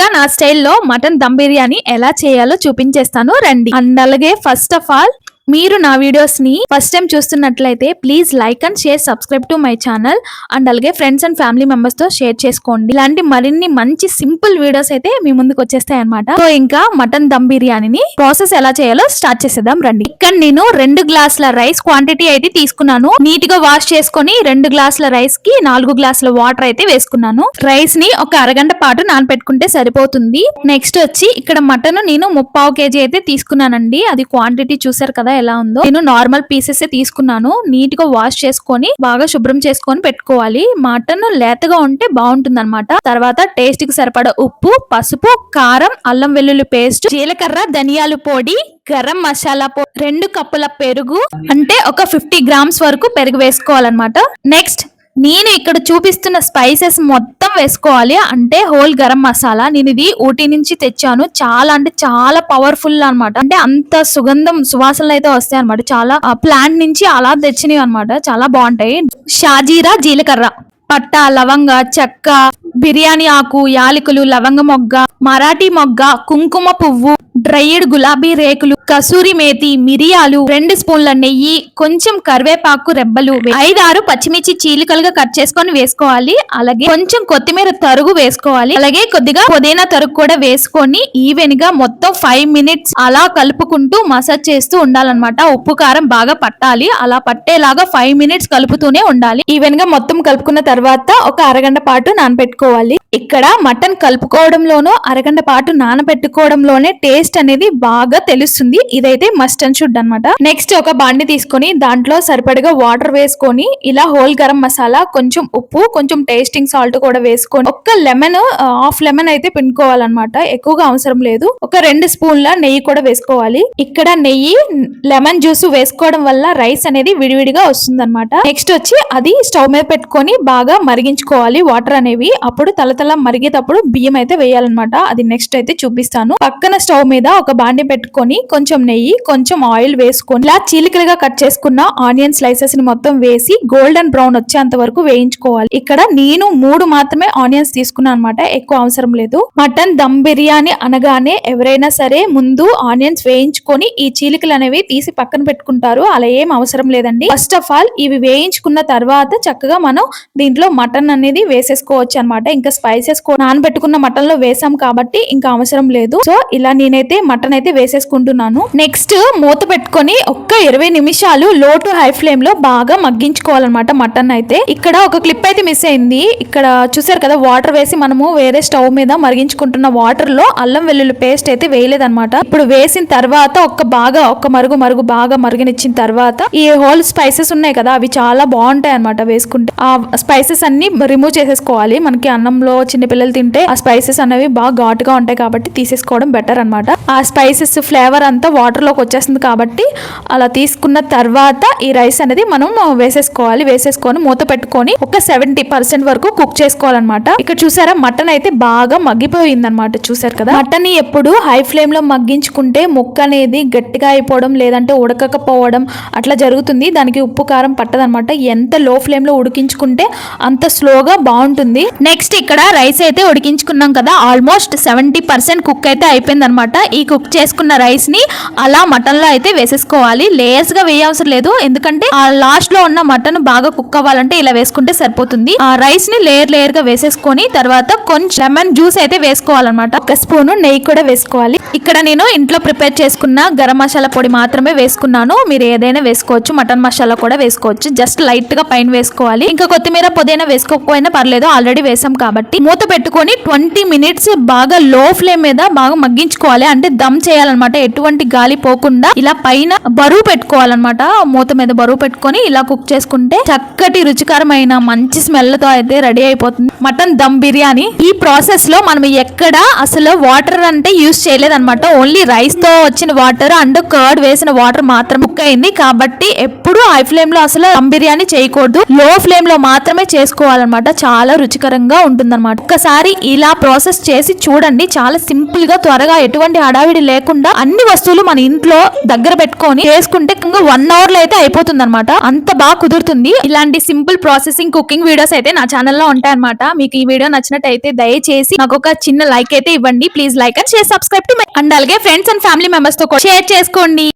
ముందుగా నా స్టైల్లో మటన్ దమ్ బిర్యానీ ఎలా చేయాలో చూపించేస్తాను రండి. అండ్ అలాగే ఫస్ట్ ఆఫ్ ఆల్ మీరు నా వీడియోస్ని ఫస్ట్ టైం చూస్తున్నట్లయితే please like and share subscribe to my channel and అలాగే ఫ్రెండ్స్ అండ్ ఫ్యామిలీ మెంబర్స్తో షేర్ చేసుకోండి. ఇలాంటి మరిన్ని మంచి సింపుల్ వీడియోస్ అయితే మీ ముందుకు వచ్చేస్తాయి అనమాట సో ఇంకా మటన్ దమ్ బిర్యానీని ప్రాసెస్ ఎలా చేయాలో స్టార్ట్ చేసేద్దాం రండి. ఇక్కడ నేను రెండు గ్లాసుల రైస్ క్వాంటిటీ అయితే తీసుకున్నాను. నీట్గా వాష్ చేసుకొని రెండు గ్లాసుల రైస్కి నాలుగు గ్లాసుల వాటర్ అయితే వేసుకున్నాను. రైస్ని ఒక అరగంట పాటు నానపెట్టుకుంటే సరిపోతుంది. నెక్స్ట్ వచ్చి ఇక్కడ మటన్ నేను ముప్పావు కేజీ అయితే తీసుకున్నానండి. అది క్వాంటిటీ చూసారు కదా ఎలా ఉందో నేను నార్మల్ పీసెస్ తీసుకున్నాను. నీట్గా వాష్ చేసుకొని బాగా శుభ్రం చేసుకొని పెట్టుకోవాలి. మటన్ లేతగా ఉంటే బాగుంటుంది అనమాట తర్వాత టేస్ట్కి సరిపడా ఉప్పు పసుపు కారం అల్లం వెల్లుల్లి పేస్ట్ జీలకర్ర ధనియాల పొడి గరం మసాలా పొడి రెండు కప్పుల పెరుగు అంటే ఒక ఫిఫ్టీ గ్రామ్స్ వరకు పెరుగు వేసుకోవాలన్నమాట. నెక్స్ట్ నేను ఇక్కడ చూపిస్తున్న స్పైసెస్ మొత్తం వేసుకోవాలి. అంటే హోల్ గరం మసాలా. నేను ఇది ఊటీ నుంచి తెచ్చాను. చాలా అంటే చాలా పవర్ఫుల్ అన్నమాట. అంటే అంత సుగంధం సువాసనలు అయితే వస్తాయి అనమాట చాలా ప్లాంట్ నుంచి అలా తెచ్చినవి అన్నమాట. చాలా బాగుంటాయి. షాజీరా జీలకర్ర. పట్ట లవంగ చెక్క బిర్యానీ ఆకు యాలకులు లవంగ మొగ్గ మరాఠీ మొగ్గ కుంకుమ పువ్వు డ్రైడ్ గులాబీ రేకులు కసూరి మేతి మిరియాలు రెండు స్పూన్ల నెయ్యి కొంచెం కరివేపాకు రెబ్బలు ఐదారు పచ్చిమిర్చి చీలికలుగా కట్ చేసుకొని వేసుకోవాలి. అలాగే కొంచెం కొత్తిమీర తరుగు వేసుకోవాలి. అలాగే కొద్దిగా పుదీనా తరుగు కూడా వేసుకొని ఈవెన్గా మొత్తం ఫైవ్ మినిట్స్ అలా కలుపుకుంటూ మసాజ్ చేస్తూ ఉండాలన్నమాట. ఉప్పు కారం బాగా పట్టాలి. అలా పట్టేలాగా ఫైవ్ మినిట్స్ కలుపుతూనే ఉండాలి. ఈవెన్గా మొత్తం కలుపుకున్న తర్వాత ఒక అరగంట పాటు నానబెట్టుకోవాలి. ఇక్కడ మటన్ కలుపుకోవడంలోనూ అరగంట పాటు నానబెట్టుకోవడంలోనే టేస్ట్ అనేది బాగా తెలుస్తుంది. ఇదైతే మస్ట్ అండ్ షుడ్ అన్నమాట. నెక్స్ట్ ఒక బాండి తీసుకొని దాంట్లో సరిపడగా వాటర్ వేసుకొని ఇలా హోల్ గరం మసాలా కొంచెం ఉప్పు కొంచెం టేస్టింగ్ సాల్ట్ కూడా వేసుకొని ఒక్క లెమన్ హాఫ్ లెమన్ అయితే పిండుకోవాలన్నమాట. ఎక్కువగా అవసరం లేదు. ఒక రెండు స్పూన్ల నెయ్యి కూడా వేసుకోవాలి. ఇక్కడ నెయ్యి లెమన్ జ్యూస్ వేసుకోవడం వల్ల రైస్ అనేది విడివిడిగా వస్తుంది అనమాట నెక్స్ట్ వచ్చి అది స్టవ్ మీద పెట్టుకొని బాగా మరిగించుకోవాలి వాటర్ అనేవి. అప్పుడు తలతల మరిగేటప్పుడు బియ్యం అయితే వేయాలన్నమాట. అది నెక్స్ట్ అయితే చూపిస్తాను. పక్కన స్టవ్ మీద ఒక బాండి పెట్టుకొని కొంచెం నెయ్యి కొంచెం ఆయిల్ వేసుకొని ఇలా చీలికలుగా కట్ చేసుకున్న ఆనియన్ స్లైసెస్ని మొత్తం వేసి గోల్డెన్ బ్రౌన్ వచ్చేంత వరకు వేయించుకోవాలి. ఇక్కడ నేను మూడు మాత్రమే ఆనియన్స్ తీసుకున్నాను అనమాట ఎక్కువ అవసరం లేదు. మటన్ దమ్ బిర్యానీ అనగానే ఎవరైనా సరే ముందు ఆనియన్స్ వేయించుకొని ఈ చీలికలు అనేవి తీసి పక్కన పెట్టుకుంటారు. అలా ఏం అవసరం లేదండి. ఫస్ట్ ఆఫ్ ఆల్ ఇవి వేయించుకున్న తర్వాత చక్కగా మనం దీంట్లో మటన్ అనేది వేసేసుకోవచ్చు అన్నమాట. ఇంకా స్పైసెస్ నానబెట్టుకున్న మటన్లో వేసాం కాబట్టి ఇంకా అవసరం లేదు. సో ఇలా నేనైతే మటన్ అయితే వేసేసుకుంటున్నాను. నెక్స్ట్ మూత పెట్టుకొని ఒక్క ఇరవై నిమిషాలు లో టు హై ఫ్లేమ్లో బాగా మగ్గించుకోవాలన్నమాట మటన్ అయితే. ఇక్కడ ఒక క్లిప్ అయితే మిస్ అయింది. ఇక్కడ చూసారు కదా వాటర్ వేసి మనము వేరే స్టవ్ మీద మరిగించుకుంటున్న వాటర్లో అల్లం వెల్లుల్లి పేస్ట్ అయితే వేయలేదన్నమాట. ఇప్పుడు వేసిన తర్వాత ఒక్క బాగా ఒక్క మరుగు మరుగు బాగా మరిగినిచ్చిన తర్వాత ఈ హోల్ స్పైసెస్ ఉన్నాయి కదా అవి చాలా బాగుంటాయి అనమాట వేసుకుంటే. ఆ స్పైసెస్ అన్ని రిమూవ్ చేసేసుకోవాలి. మనకి అన్నంలో చిన్న పిల్లలు తింటే ఆ స్పైసెస్ అనేవి బాగా ఘాటుగా ఉంటాయి కాబట్టి తీసేసుకోవడం బెటర్ ఆ స్పైసెస్ ఫ్లేవర్ అంతా వాటర్లోకి వచ్చేస్తుంది కాబట్టి అలా తీసుకున్న తర్వాత ఈ రైస్ అనేది మనం వేసేసుకోవాలి. వేసేసుకొని మూత పెట్టుకొని ఒక సెవెంటీ పర్సెంట్ వరకు కుక్ చేసుకోవాలన్నమాట. ఇక్కడ చూసారా మటన్ అయితే బాగా మగ్గిపోయింది అనమాట చూసారు కదా? మటన్ ఎప్పుడు హై ఫ్లేమ్లో మగ్గించుకుంటే ముక్క అనేది గట్టిగా అయిపోవడం లేదంటే ఉడకకపోవడం అట్లా జరుగుతుంది. దానికి ఉప్పు కారం పట్టదనమాట ఎంత లో ఫ్లేమ్లో ఉడికించుకుంటే అంత స్లోగా బాగుంటుంది. నెక్స్ట్ ఇక్కడ రైస్ అయితే ఉడికించుకున్నాం కదా. ఆల్మోస్ట్ సెవెంటీ పర్సెంట్ కుక్ అయితే అయిపోయింది అనమాట ఈ కుక్ చేసుకున్న రైస్ని అలా మటన్లో అయితే వేసేసుకోవాలి. లేయర్స్గా వేయవసరం లేదు. ఎందుకంటే ఆ లాస్ట్లో ఉన్న మటన్ బాగా కుక్ అవ్వాలంటే ఇలా వేసుకుంటే సరిపోతుంది. ఆ రైస్ని లేయర్ లేయర్గా వేసేసుకొని తర్వాత కొంచెం లెమన్ జ్యూస్ అయితే వేసుకోవాలన్నమాట. ఒక స్పూన్ నెయ్యి కూడా వేసుకోవాలి. ఇక్కడ నేను ఇంట్లో ప్రిపేర్ చేసుకున్న గరం మసాలా పొడి మాత్రమే వేసుకున్నాను. మీరు ఏదైనా వేసుకోవచ్చు. మటన్ మసాలా కూడా వేసుకోవచ్చు. జస్ట్ లైట్గా పైన వేసుకోవాలి. ఇంకా కొత్తిమీర పొదైనా వేసుకోకపోయినా పర్లేదు. ఆల్రెడీ వేసాం కాబట్టి మూత పెట్టుకొని ట్వంటీ మినిట్స్ బాగా లో ఫ్లేమ్ మీద బాగా మగ్గించుకోవాలి. అంటే దమ్ చేయాలన్నమాట. ఎటువంటి గాలి పోకుండా ఇలా పైన బరువు పెట్టుకోవాలన్నమాట. మూత మీద బరువు పెట్టుకొని ఇలా కుక్ చేసుకుంటే చక్కటి రుచికరమైన మంచి స్మెల్తో అయితే రెడీ అయిపోతుంది. మటన్ దమ్ బిర్యానీ. ఈ ప్రాసెస్లో మనం ఎక్కడ అసలు వాటర్ అంటే యూస్ చేయలేదన్నమాట. ఓన్లీ రైస్తో వచ్చిన వాటర్ అండ్ కర్డ్ వేసిన వాటర్ మాత్రం కుక్ అయింది. కాబట్టి ఎప్పుడు హై ఫ్లేమ్లో అసలు దమ్ బిర్యానీ చేయకూడదు. లో ఫ్లేమ్లో మాత్రమే చేసుకోవాలన్నమాట. చాలా రుచికరంగా ఉంటుందన్నమాట. ఒక్కసారి ఇలా ప్రాసెస్ చేసి చూడండి. చాలా సింపుల్గా త్వరగా ఎటువంటి హడావిడి లేకుండా అన్ని వస్తువులు మన ఇంట్లో దగ్గర పెట్టుకొని చేసుకుంటే వన్ అవర్లో అయితే అయిపోతుంది అనమాట అంత బాగా కుదురుతుంది. ఇలాంటి సింపుల్ ప్రాసెసింగ్ కుకింగ్ వీడియోస్ అయితే నా ఛానల్లో ఉంటాయన్నమాట. మీకు ఈ వీడియో నచ్చినట్టయితే దయచేసి నాకు ఒక చిన్న లైక్ అయితే ఇవ్వండి. Please like and share subscribe to and అలాగే ఫ్రెండ్స్ అండ్ ఫ్యామిలీ మెంబర్స్తో కూడా షేర్ చేసుకోండి.